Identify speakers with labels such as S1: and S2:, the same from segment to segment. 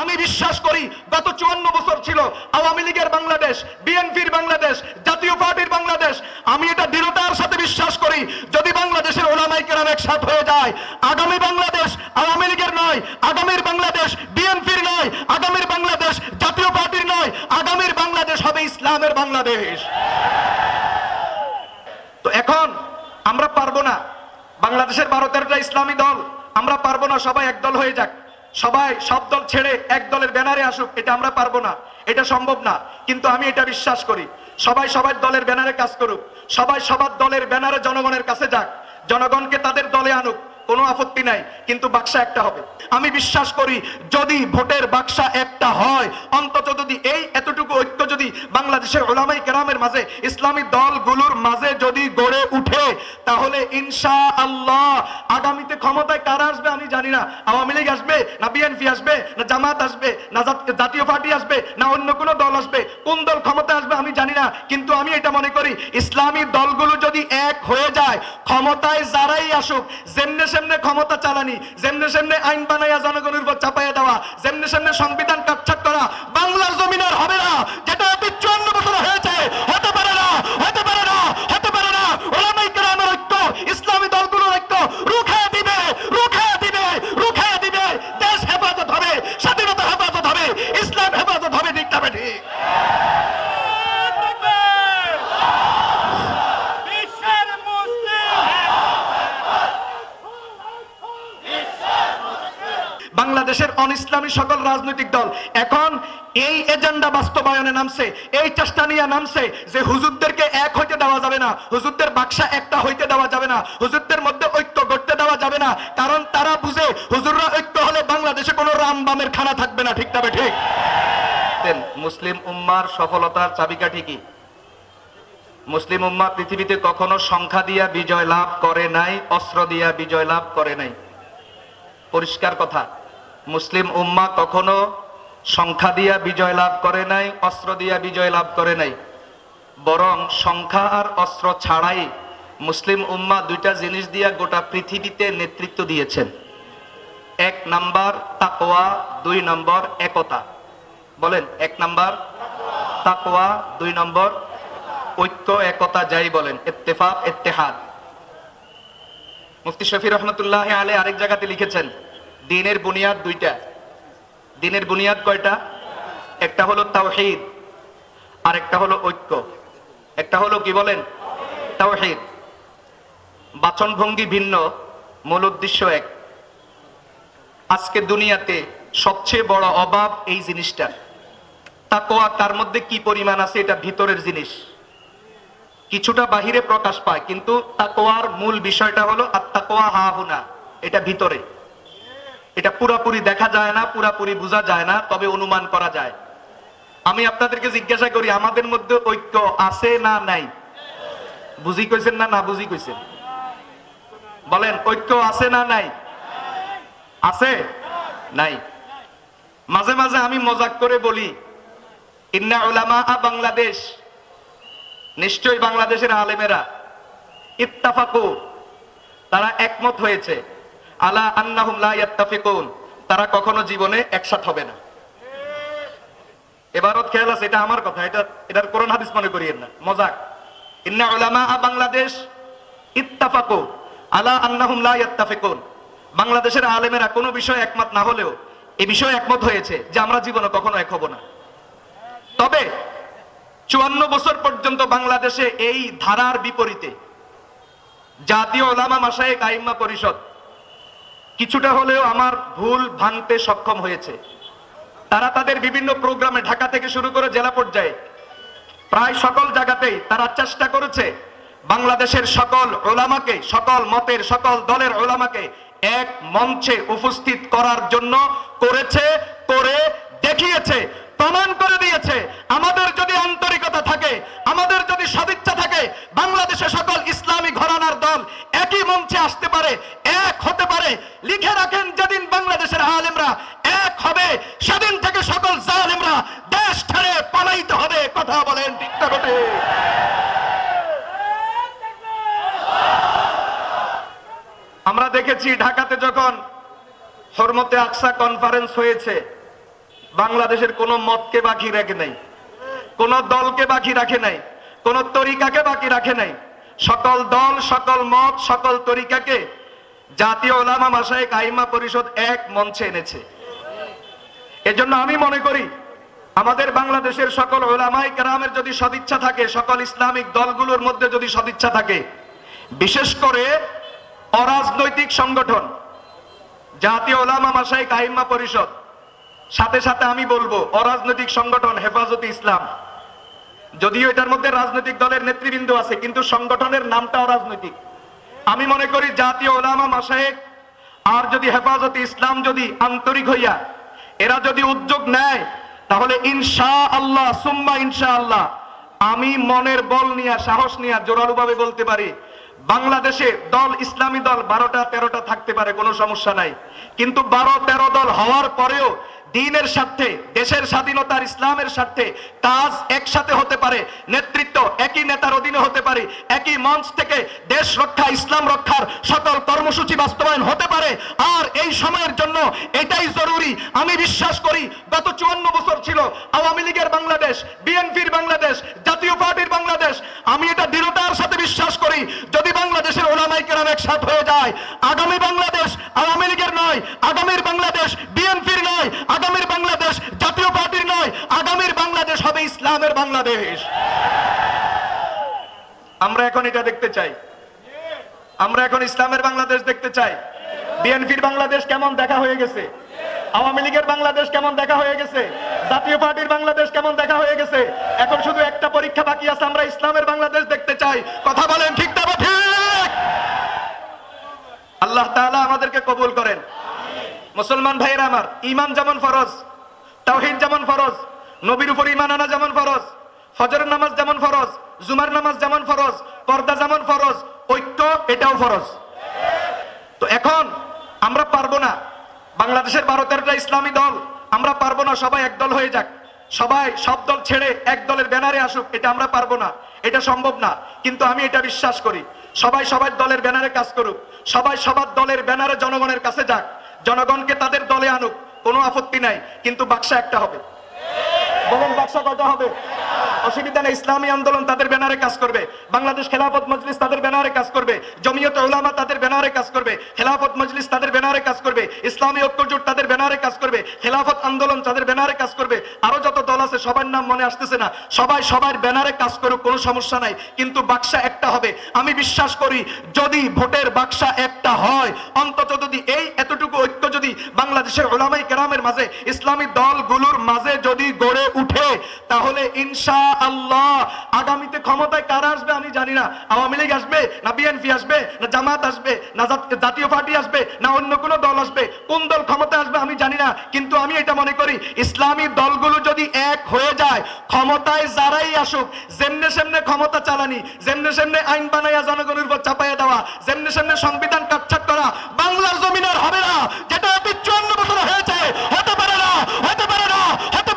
S1: আমি বিশ্বাস করি, গত চুয়ান্ন বছর ছিল আওয়ামী লীগের বাংলাদেশ, বিএনপির বাংলাদেশ, জাতীয় পার্টির বাংলাদেশ। আমি এটা দৃঢ়তার সাথে বিশ্বাস করি, যদি বাংলাদেশের ওলামাই কেরাম একসাথ হয়ে যায়, আগামী বাংলাদেশ আওয়ামী লীগের নয়, আগামীর বাংলাদেশ বিএনপির নয়, আগামীর বাংলাদেশ জাতীয় পার্টির নয়, আগামীর বাংলাদেশ হবে ইসলামের বাংলাদেশ। তো এখন আমরা পারব না, বাংলাদেশের ভারতের ইসলামী দল, আমরা পারব না, সবাই একদল হয়ে যাক। সবাই সব দল ছেড়ে এক দলের ব্যানারে আসুক, এটা আমরা পারব না, এটা সম্ভব না, কিন্তু আমি এটা বিশ্বাস করি। সবাই সবার দলের ব্যানারে কাজ করুক, সবাই সবার দলের ব্যানারে জনগণের কাছে যাক, জনগণকে তাদের দলে আনুক কোনো আপত্তি নাই, কিন্তু বাক্সা একটা হবে। আমি বিশ্বাস করি, যদি ভোটের বাক্সা একটা হয়, অন্তত যদি এই এতটুকু ঐক্য যদি বাংলাদেশের ওলামাই কেরামের মাঝে, ইসলামী দলগুলোর মাঝে যদি গড়ে উঠে, তাহলে ইনশা আল্লাহ আগামীতে ক্ষমতায় কারা আসবে আমি জানি না। আওয়ামী লীগ আসবে, না বিএনপি আসবে, না জামাত আসবে, না জাতীয় পার্টি আসবে, না অন্য কোনো দল আসবে। কোন দল ক্ষমতায় আসবে আমি জানি না, কিন্তু আমি এটা মনে করি, ইসলামী দলগুলো যদি এক হয়ে যায়, ক্ষমতায় যারাই আসুক, যেমনে সেমনে ক্ষমতা চালানি, যেমনে সেমনে আইন বানাইয়া জনগণের উপর চাপাইয়া দেওয়া, যেমনে সেমনে সংবিধান কাটছাট করা, বাংলার জমিন হবে না, যেটা অতি চুয়ান্ন বছর হয়েছে, হতে পারে না, হতে পারে না হতে পারে না ওলামাই কেরামের ঐক্য ইসলামী দলগুলোর ঐক্য রুখে দিবে রুখে দিবে রুখে দিবে দেশ হেফাজত হবে স্বাধীনতা হেফাজত হবে ইসলাম হেফাজত হবে ঠিক না ঠিক
S2: বিশ্বের মুসলিম
S1: বাংলাদেশের অন ইসলামী সকল রাজনৈতিক দল এখন এই এজেন্ডা বাস্তবায়নে নামছে, এই চেষ্টা নিয়ে নামছে যে হুজুরদেরকে এক হইতে দেওয়া যাবে না, হুজুরদের বাক্সা একটা হইতে দেওয়া যাবে না, হুজুরদের মধ্যে ঐক্য গড়তে দেওয়া যাবে না, কারণ তারা বুঝে হুজুররা ঐক্য হলে বাংলাদেশে কোনো রামবামের খানা থাকবে না, ঠিক তবে ঠিক? মুসলিম উম্মার সফলতার চাবিকাঠি কি? মুসলিম উম্মা পৃথিবীতে কখনো সংখ্যা দিয়া বিজয় লাভ করে নাই, অস্ত্র দিয়া বিজয় লাভ করে নাই। পরিষ্কার কথা, মুসলিম উম্মা কখনো সংখ্যা দিয়া বিজয় লাভ করে নাই, অস্ত্র দিয়া বিজয় লাভ করে নাই। বরং সংখ্যা আর অস্ত্র ছাড়াই মুসলিম উম্মা দুইটা জিনিস দিয়া গোটা পৃথিবীতে নেতৃত্ব দিয়েছেন। এক নাম্বার তাকোয়া দুই নম্বর একতা। বলেন, এক নাম্বার তাকোয়া দুই নম্বর ঐক্য, একতা যাই বলেন, ইত্তেফাক, ইত্তেহাদ। মুফতি শফি রহমতুল্লাহ আলে আরেক জায়গাতে লিখেছেন, দিনের বুনিয়াদ দুইটা। দিনের বুনিয়াদ কয়টা? একটা হলো তাওহীদ আর একটা হলো ঐক্য। একটা হলো কি বলেন? তাওহীদ। বাচন ভঙ্গি ভিন্ন, মূল উদ্দেশ্য এক। আজকে দুনিয়াতে সবচেয়ে বড় অভাব এই জিনিসটা তাকোয়া তার মধ্যে কি পরিমাণ আছে এটা ভিতরের জিনিস। কিছুটা বাহিরে প্রকাশ পায়, কিন্তু তাকোয়ার মূল বিষয়টা হলো আত্মাকোয়া হা হুনা এটা ভিতরে। এটা পুরাপুরি দেখা যায় না, পুরাপুরি বোঝা যায় না, তবে অনুমান করা যায়। আমি আপনাদেরকে জিজ্ঞাসা করি, আমাদের মধ্যে ঐক্য আছে না নাই? বুঝি কইছেন না না বুঝি কইছেন? বলেন, ঐক্য আছে না নাই? আছে? নাই। মাঝে মাঝে আমি মজাক করে বলি, ইন্না উলামা বাংলাদেশ। নিশ্চয়ই বাংলাদেশের আলেমেরা ইত্তাফাকু, তারা একমত হয়েছে। আলা আন্নাহুম লা তারা কখনো জীবনে একসাথ হবে না। এবারত খেয়াল আছে, এটা আমার কথা, এটা এটার কোরআন হাদিস মনে করিয়েন না। মজাক। ইন্না উলামা বাংলাদেশ ইত্তাফাকু আলা আন্নাহুম লা বাংলাদেশের আলেমেরা কোনো বিষয়ে একমত না হলেও এই বিষয়ে একমত হয়েছে যে আমরা জীবনে কখনো এক হব না। তবে চুয়ান্ন বছর পর্যন্ত বাংলাদেশে এই ধারার বিপরীতে জাতীয় ওলামা মাসায়েক আইম্মা পরিষদ কিছুটা হলেও আমার ভুল ভাঙতে সক্ষম হয়েছে। তারা তাদের বিভিন্ন প্রোগ্রামে ঢাকা থেকে শুরু করে জেলা পর্যায়ে প্রায় সকল জায়গাতেই তারা চেষ্টা করেছে বাংলাদেশের সকল ওলামাকে, সকল মতের, সকল দলের ওলামাকে এক মঞ্চে উপস্থিত করার জন্য করেছে, করে দেখিয়েছে, প্রমাণ করে দিয়েছে আমাদের যদি আন্তরিকতা থাকে আমাদের যদি সদিচ্ছা থাকে বাংলাদেশে সকল ইসলামী ঘরানার দল একই মঞ্চে আসতে পারে এক হতে পারে লিখে রাখেন যেদিন বাংলাদেশের আলেমরা এক হবে সেদিন থেকে সকল জালেমরা দেশ ছেড়ে পালাইতে হবে কথা বলেন ঠিক না বেঠে? আমরা দেখেছি ঢাকাতে যখন হরমতে আকসা কনফারেন্স হয়েছে। বাংলাদেশের কোনো মতকে বাকি রাখে নাই। কোন দলকে বাকি রাখে নাই। কোন তরিকাকে বাকি রাখে নাই। সকল দল, সকল মত, সকল তরিকাকে জাতীয় ওলামা মাসায় কাইমা পরিষদ এক মঞ্চে এনেছে। এজন্য আমি মনে করি, আমাদের বাংলাদেশের সকল ওলামাই কেরামের যদি সদিচ্ছা থাকে, সকল ইসলামিক দলগুলোর মধ্যে যদি সদিচ্ছা থাকে, বিশেষ করে অরাজনৈতিক সংগঠন জাতীয় ওলামা মাসাই কাহিমা পরিষদ। সাথে সাথে আমি বলব, অরাজনৈতিক সংগঠন হেফাজতে ইসলাম। যদিও এটার মধ্যে রাজনৈতিক দলের নেতৃবৃন্দ আছে, কিন্তু সংগঠনের নামটা অরাজনৈতিক আমি মনে করি জাতীয় ওলামা মাসায়েক আর যদি হেফাজতে ইসলাম যদি আন্তরিক হইয়া, এরা যদি উদ্যোগ নেয়, তাহলে ইনশা আল্লাহ সুম্মা ইনশা আল্লাহ আমি মনের বল নিয়ে, সাহস নিয়ে জোরালোভাবে বলতে পারি বাংলাদেশে দল, ইসলামী দল বারোটা, তেরোটা থাকতে পারে, কোনো সমস্যা নাই। কিন্তু বারো, তেরো দল হওয়ার পরেও দিনের স্বার্থে, দেশের স্বাধীনতার, ইসলামের স্বার্থে কাজ একসাথে হতে পারে, নেতৃত্ব একই নেতার অধীনে হতে পারে, একই মঞ্চ থেকে দেশ রক্ষা, ইসলাম রক্ষার সকল কর্মসূচি বাস্তবায়ন হতে পারে। আর এই সময়ের জন্য এটাই জরুরি। আমি বিশ্বাস করি, গত চুয়ান্ন বছর ছিল আওয়ামী লীগের বাংলাদেশ, বিএনপির বাংলাদেশ, জাতীয় পার্টির বাংলাদেশ। আমি এটা দৃঢ়তার সাথে বিশ্বাস করি যদি বাংলাদেশের ওলামাই কেরাম যায় আগামী বাংলাদেশ আওয়ামী লীগের নয়, আগামীর বাংলাদেশ বিএনপির নয়, আগামীর বাংলাদেশ জাতীয় পার্টির নয়, আগামীর বাংলাদেশ হবে ইসলামের বাংলাদেশ। আমরা এখন এটা দেখতে চাই। আমরা এখন ইসলামের বাংলাদেশ দেখতে চাই। বিএনপির বাংলাদেশ কেমন দেখা হয়ে গেছে? আওয়ামী লীগের বাংলাদেশ কেমন দেখা হয়ে গেছে? জাতীয় পার্টির বাংলাদেশ কেমন দেখা হয়ে গেছে? এখন শুধু একটা পরীক্ষা বাকি আছে, আমরা ইসলামের বাংলাদেশ দেখতে চাই। কথা বলেন ঠিক না বা ঠিক আল্লাহ তাআলা আমাদেরকে কবুল করেন। মুসলমান ভাইয়েরা আমার ইমান যেমন ফরজ, তাওহীদ যেমন ফরজ, নবীর উপর ইমান আনা যেমন ফরজ, ফজরের নামাজ যেমন ফরজ, জুমার নামাজ যেমন ফরজ, পর্দা যেমন ফরজ, ঐক্য এটাও ফরজ। তো এখন আমরা পারব না, বাংলাদেশের বারো তেরোটা ইসলামী দল, আমরা পারব না সবাই একদল হয়ে যাক। সবাই সব দল ছেড়ে এক দলের ব্যানারে আসুক, এটা আমরা পারব না, এটা সম্ভব না। কিন্তু আমি এটা বিশ্বাস করি সবাই সবার দলের ব্যানারে কাজ করুক। সবাই সবার দলের ব্যানারে জনগণের কাছে যাক। জনগণকে তাদের দলে আনুক, কোনো আপত্তি নাই, কিন্তু বাক্সা একটা হবে। বলেন বাক্সা কয়টা হবে? অসুবিধা নেই, ইসলামী আন্দোলন তাদের ব্যানারে কাজ করবে। বাংলাদেশ খেলাফত মজলিস তাদের ব্যানারে কাজ করবে। জমিয়ত উলামা তাদের ব্যানারে কাজ করবে। খেলাফত মজলিস তাদের ব্যানারে কাজ করবে। ইসলামী ঐক্যজোট তাদের ব্যানারে কাজ করবে। খেলাফত আন্দোলন তাদের ব্যানারে কাজ করবে। আরও যত দল আছে, সবার নাম মনে আসতেছে না। সবাই সবার ব্যানারে কাজ করুক, কোনো সমস্যা নাই। কিন্তু বাক্সা একটা হবে। আমি বিশ্বাস করি, যদি ভোটের বাক্সা একটা হয়, অন্তত যদি এই এতটুকু ঐক্য যদি বাংলাদেশের ওলামাই কেরামের মাঝে, ইসলামী দলগুলোর মাঝে যদি গড়ে উঠে, তাহলে ইনশা আল্লাহ আগামীতে ক্ষমতায় কারা আসবে আমি জানি না। আওয়ামী লীগ আসবে, না বিএনপি আসবে, না জামাত আসবে, না জাতীয় পার্টি আসবে, না অন্য কোনো দল আসবে। কোন দল ক্ষমতা আসবে আমি জানি না, কিন্তু আমি এটা মনে করি, ইসলামী দলগুলো যদি এক হয়ে যায়, ক্ষমতায় যারাই আসুক, যেমনে সেমনে ক্ষমতা চালানি, যেমনে সেমনে আইন বানাইয়া জনগণের উপর চাপাইয়া দেওয়া, যেমনে সেমনে সংবিধান কাটছাট করা, বাংলার জমিন আর হবে না, যেটা চুয়ান্ন বছর হয়েছে, হতে পারে না, হতে পারে না, হতে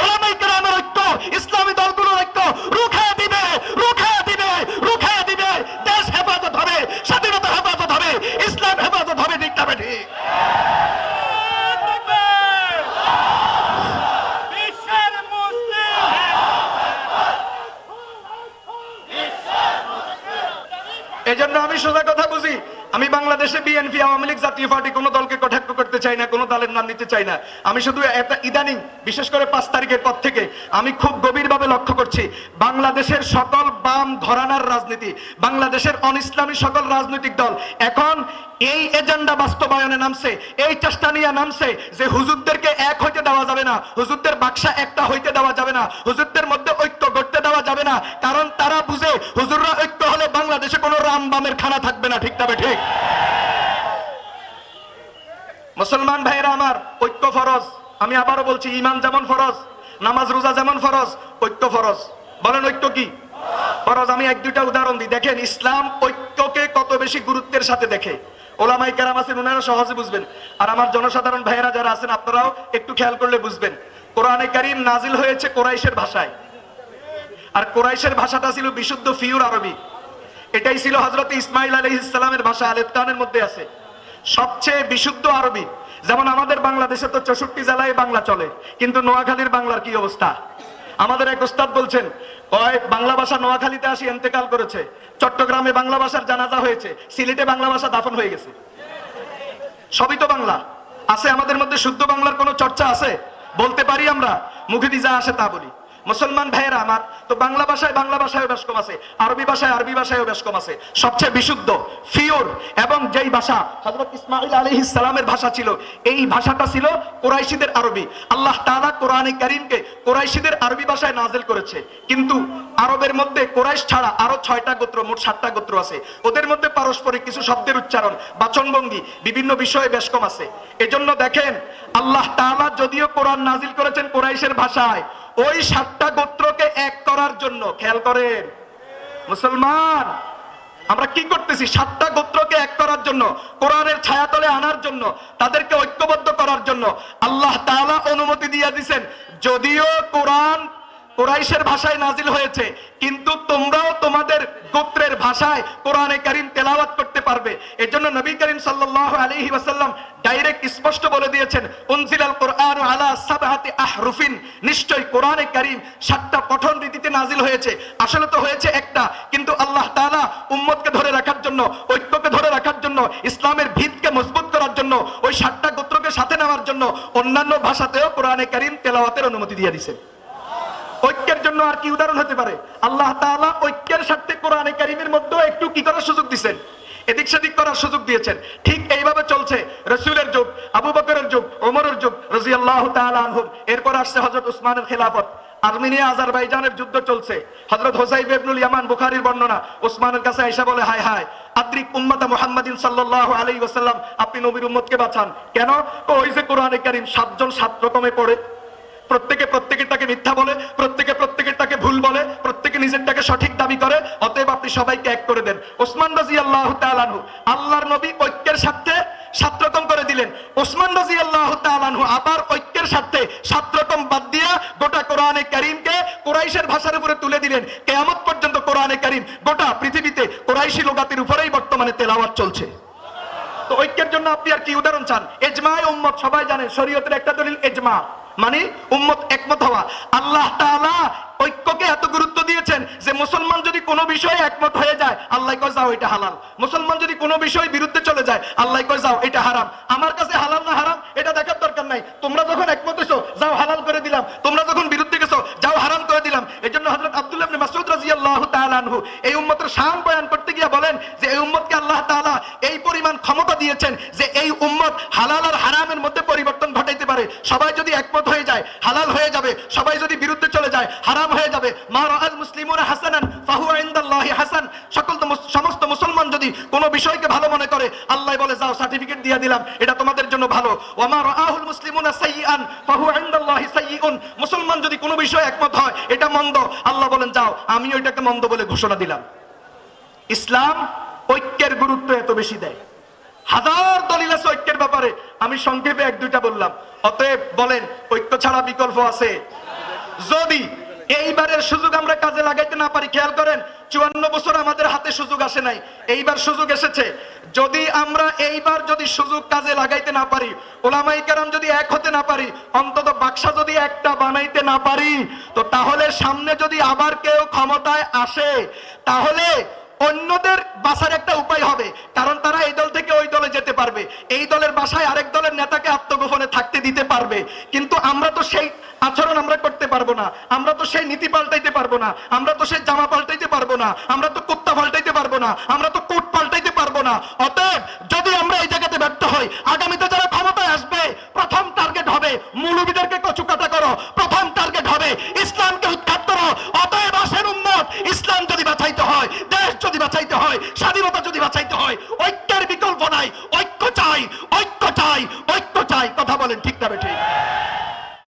S1: ওলামাই কেরামের ঐক্য ইসলামী দলগুলোর ঐক্য রুখে দিবে রুখে দিবে রুখে দিবে দেশ হেফাজত হবে স্বাধীনতা হেফাজত হবে ইসলাম হেফাজত হবে ঠিক না ঠিক
S2: বিশ্বের মুসলিম
S1: এজন্য আমি সোজা কথা বুঝি আমি বাংলাদেশে বিএনপি আওয়ামী লীগ জাতীয় পার্টি কোনো দলকে কটাক্ষ করতে চাই না কোনো দলের নাম নিতে চাই না। আমি শুধু ইদানিং, বিশেষ করে পাঁচ তারিখের পর থেকে, আমি খুব গভীরভাবে লক্ষ্য করছি, বাংলাদেশের সকল বাম ঘরানার রাজনীতি, বাংলাদেশের অন ইসলামী সকল রাজনৈতিক দল এখন এই এজেন্ডা বাস্তবায়নে নামছে, এই চেষ্টা নিয়ে নামছে যে হুজুরদেরকে এক হইতে দেওয়া যাবে না, হুজুরদের বাক্সা একটা হইতে দেওয়া যাবে না, হুজুরদের মধ্যে ঐক্য গড়তে দেওয়া যাবে না, কারণ তারা বুঝে হুজুররা ঐক্য হলে বাংলাদেশে কোনো রাম বামের খানা থাকবে না, ঠিক তবে ঠিক? মুসলমান ভাইয়েরা আমার, ঐক্য ফরজ। আমি আবারও বলছি ইমান যেমন ফরজ, নামাজ, রোজা যেমন ফরজ, ঐক্য ফরজ। বলেন ঐক্য কি? ফরজ, আমি এক দুইটা উদাহরণ দিই। দেখেন, ইসলাম ঐক্যকে কত বেশি গুরুত্বের সাথে দেখে। ওলামাই কেরাম আছেন ওনারা সহজে বুঝবেন। আর আমার জনসাধারণ ভাইয়েরা যারা আছেন, আপনারাও একটু খেয়াল করলে বুঝবেন। কোরআনে কারিম নাজিল হয়েছে কোরাইশের ভাষায়। আর কোরাইশের ভাষাটা ছিল বিশুদ্ধ ফিউর আরবি। এটাই ছিল হজরত ইসমাইল আলী ইসলামের ভাষা আলেদ মধ্যে আছে। সবচেয়ে বিশুদ্ধ আরবি। যেমন আমাদের বাংলাদেশে তো চৌষট্টি জেলায় বাংলা চলে, কিন্তু নোয়াখালীর বাংলার কি অবস্থা? আমাদের এক উস্তাদ বলছেন, কয়, বাংলা ভাষা নোয়াখালীতে আসি এন্তেকাল করেছে, চট্টগ্রামে বাংলা ভাষার জানাজা হয়েছে, সিলেটে বাংলা ভাষা দাফন হয়ে গেছে। সবই তো বাংলা। আছে আমাদের মধ্যে শুদ্ধ বাংলার কোনো চর্চা আছে? বলতে পারি আমরা, মুখে দিয়ে যা আসে তা বলি। মুসলমান ভাইয়েরা আমার, তো বাংলা ভাষায় বাংলা ভাষায়ও বেশ কম আছে, আরবি ভাষায় আরবি ভাষায়ও বেশ কম আছে। সবচেয়ে বিশুদ্ধ ফিওর এবং যেই ভাষা হযরত ইসমাইল আলাইহিস সালামের ভাষা ছিল, এই ভাষাটা ছিল কোরাইশিদের আরবি। আল্লাহ তাআলা কোরআনে কারীমকে কোরাইশিদের আরবি ভাষায় নাজিল করেছে। কিন্তু আরবের মধ্যে কোরাইশ ছাড়া আরও ছয়টা গোত্র, মোট সাতটা গোত্র আছে। ওদের মধ্যে পারস্পরিক কিছু শব্দের উচ্চারণ, বাচনভঙ্গি, বিভিন্ন বিষয়ে বেশ কম আছে। এজন্য দেখেন, আল্লাহ তাআলা যদিও কোরআন নাজিল করেছেন কোরাইশের ভাষায় ওই সাতটা গোত্রকে এক করার জন্য, খেয়াল করেন। মুসলমান, আমরা কি করতেছি? সাতটা গোত্রকে এক করার জন্য, কোরআনের ছায়াতলে আনার জন্য, তাদেরকে ঐক্যবদ্ধ করার জন্য আল্লাহ তাআলা অনুমতি দিয়ে দিয়েছেন যদিও কোরআন কোরাইশের ভাষায় নাজিল হয়েছে, কিন্তু তোমরাও তোমাদের গোত্রের ভাষায় কোরআনে কারিম তেলাওয়াত করতে পারবে। এজন্য নবী করিম সাল্লাল্লাহু আলাইহি ওয়াসাল্লাম ডাইরেক্ট স্পষ্ট বলে দিয়েছেন, উনজিলাল কোরআন আলা সাবহাতি আহরুফিন। নিশ্চয় কোরআনে কারিম সাতটা পঠন রীতিতে নাজিল হয়েছে। আসলে তো হয়েছে একটা, কিন্তু আল্লাহ তাআলা উম্মতকে ধরে রাখার জন্য, ঐক্যকে ধরে রাখার জন্য, ইসলামের ভিতকে মজবুত করার জন্য, ওই সাতটা গোত্রকে সাথে নেওয়ার জন্য অন্যান্য ভাষাতেও কোরআনে কারিম তেলাওয়াতের অনুমতি দিয়ে ঐক্যের জন্য আর কি উদাহরণ হতে পারে? আল্লাহ তাআলা ঐক্যের স্বার্থে কোরআনে কারিমের মধ্যেও একটু কি করার সুযোগ দিচ্ছেন এদিক সেদিক করার সুযোগ দিয়েছেন। ঠিক এইভাবে চলছে রসুলের যুগ, আবু বকরের যুগ, ওমরের যুগ রাজি আল্লাহ আনহুম এরপর আসছে হজরত উসমানের খেলাফত। আর্মেনিয়া, আজারবাইজানের যুদ্ধ চলছে। হজরত হোসাইব ইবনুল ইয়ামান বুখারীর বর্ণনা। ওসমানের কাছে আয়েশা বলে, হায় হায়, আদ্রিক উম্মতা মুহাম্মাদিন আলাইহি ওয়াসাল্লাম, আপনি নবীর উম্মতকে বাঁচান। কেন? ওই যে কোরআনে কারীম সাতজন সাত রকমে পড়ে। প্রত্যেকে প্রত্যেকেরটাকে মিথ্যা বলে, প্রত্যেকে প্রত্যেকেরটাকে ভুল বলে, প্রত্যেকে নিজেরটাকে সঠিক দাবি করে, অতএব আপনি সবাইকে এক করে দেন। ওসমান রাজি আল্লাহ তালানহু আল্লাহর নবী ঐক্যের স্বার্থে সাত রকম করে দিলেন। ওসমান রাজি আল্লাহ তালানহু আবার ঐক্যের স্বার্থে সাত রকম বাদ দিয়া গোটা কোরআনে কারিমকে কোরাইশের ভাষার উপরে তুলে দিলেন। কেয়ামত পর্যন্ত কোরআনে কারিম গোটা পৃথিবীতে কোরাইশি লোগাতির উপরেই বর্তমানে তেলাওয়াত চলছে। জন্য আপনি আর কি উদাহরণ চান? এজমায় উম্মত সবাই জানেন শরীয়তের একটা দলিল এজমা মানে উম্মত একমত হওয়া। আল্লাহ তাআলা ঐক্যকে এত গুরুত্ব দিয়েছেন যে মুসলমান যদি কোনো বিষয়ে একমত হয়ে যায়, আল্লাহ কয় যাও, এটা হালাল। মুসলমান যদি কোনো বিষয় বিরুদ্ধে চলে যায়, আল্লাহ কয় যাও, এটা হারাম। আমার কাছে হালাল না হারাম, এটা দেখার দরকার নাই। তোমরা যখন একমত হইছো, যাও, হালাল করে দিলাম। তোমরা যখন বিরুদ্ধে গেছো যাও হারাম করে দিলাম এই জন্য হযরত আব্দুল্লাহ রাদিয়াল্লাহু তাআলা আনহু এই উম্মতের শান বয়ান করতে গিয়ে বলেন যে এই উম্মতকে আল্লাহ তাআলা এই পরিমাণ ক্ষমতা দিয়েছেন যে এই উম্মত হালাল আর হারামের মধ্যে পরিবর্তন ঘটাইতে পারে। সবাই যদি একমত হয়ে যায়, হালাল হয়ে যাবে। সবাই যদি বিরুদ্ধে চলে যায়, হারাম হয়ে যাবে। মা রাআল মুসলিমুনা হাসানান ফাহুয়া ইনদাল্লাহি হাসান। সকল তো যদি কোনো বিষয়কে ভালো মনে করে, আল্লাহ বলে, যাও সার্টিফিকেট দিয়ে দিলাম, এটা তোমাদের জন্য ভালো। ওয়া মা রাআহুল মুসলিমুনা সাইয়্যান ফাহুয়া ইনদাল্লাহি সাইয়্যুন মুসলমান যদি কোনো বিষয়ে একমত হয়, এটা মন্দ। আল্লাহ বলেন, যাও আমি ওইটাকে মন্দ বলে ঘোষণা দিলাম। ইসলাম ঐক্যের গুরুত্ব এত বেশি দেয়। হাজার দলিল আছে ঐক্যের ব্যাপারে। আমি সংক্ষেপে এক দুইটা বললাম। অতএব বলেন, ঐক্য ছাড়া বিকল্প আছে? যদি এইবারের সুযোগ আমরা কাজে লাগাইতে না পারি, খেয়াল করেন, চুয়ান্ন বছর আমাদের হাতে সুযোগ আসে নাই। এইবার সুযোগ এসেছে। যদি আমরা এইবার যদি সুযোগ কাজে লাগাইতে না পারি ওলামাই কেরাম যদি এক হতে না পারি, অন্তত বাক্সা যদি একটা বানাইতে না পারি, তো তাহলে সামনে যদি আবার কেউ ক্ষমতায় আসে, তাহলে অন্যদের বাসার একটা উপায় হবে, কারণ তারা এই দল থেকে ওই দলে যেতে পারবে। এই দলের বাসায় আরেক দলের নেতাকে আত্মগোপনে থাকতে দিতে পারবে। কিন্তু আমরা তো সেই আচরণ আমরা করতে পারব না। আমরা তো সেই নীতি পাল্টাইতে পারব না। আমরা তো সেই জামা পাল্টাইতে পারব না। আমরা তো কুত্তা পাল্টাইতে পারব না। আমরা তো কোট পাল্টাইতে পারব না।